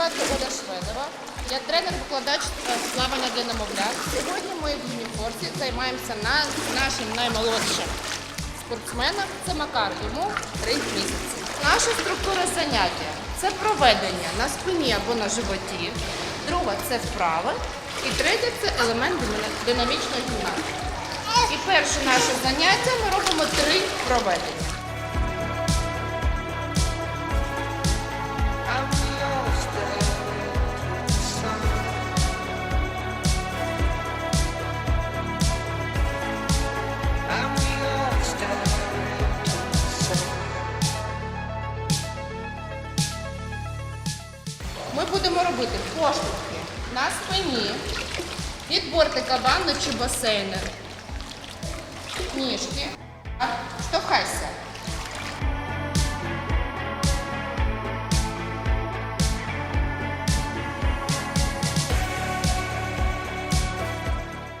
звати Оля Шведова. Я тренер-викладач е, плавання для немовлят. Сьогодні ми в Юніфорсі займаємося на, нашим наймолодшим спортсменом. Це Макар, йому 3 місяці. Наша структура заняття це проведення на спині або на животі. Друга це вправи. І третє це елемент динамічної гімнастики. І перше наше заняття ми робимо три проведення. Ми будемо робити поштовхи на спині, бортика ванни чи басейну. Ніжки. Штовхайся.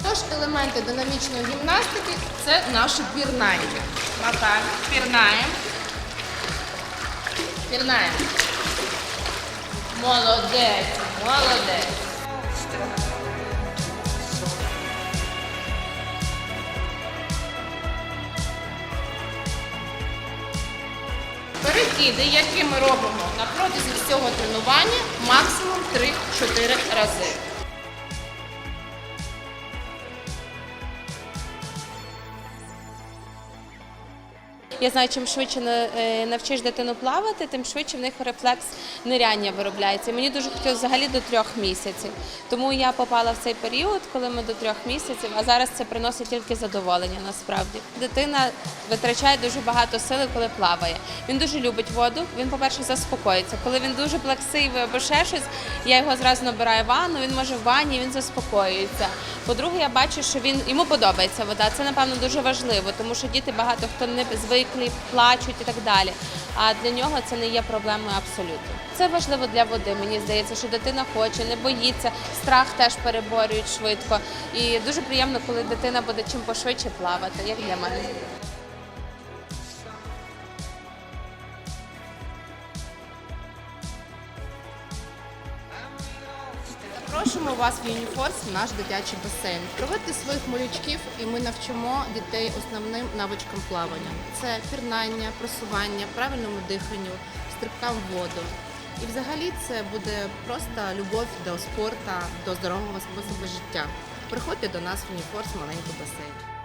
Тож елементи динамічної гімнастики це наше пірнання. Макар, пірнаємо. Пірнаємо. Молодець, молодець. Перекиди, які ми робимо на протязі всього тренування, максимум 3-4 рази. Я знаю, чим швидше е, навчиш дитину плавати, тим швидше в них рефлекс ниряння виробляється. Мені дуже хотілося взагалі до трьох місяців. Тому я попала в цей період, коли ми до трьох місяців, а зараз це приносить тільки задоволення насправді. Дитина витрачає дуже багато сили, коли плаває. Він дуже любить воду. Він, по-перше, заспокоїться. Коли він дуже плаксивий або ще щось, я його зразу набираю в ванну, він може в ванні, він заспокоюється. По-друге, я бачу, що він йому подобається вода. Це напевно дуже важливо, тому що діти багато хто не звиклі, плачуть і так далі. А для нього це не є проблемою абсолютно. Це важливо для води. Мені здається, що дитина хоче, не боїться, страх теж переборюють швидко. І дуже приємно, коли дитина буде чим пошвидше плавати, як для мене. Запрошуємо вас в Юніфорс в наш дитячий басейн. Проведьте своїх малючків, і ми навчимо дітей основним навичкам плавання. Це пірнання, просування, правильному диханню, стрибкам в воду. І взагалі це буде просто любов до спорту, до здорового способу життя. Приходьте до нас в Юніфорс маленький басейн.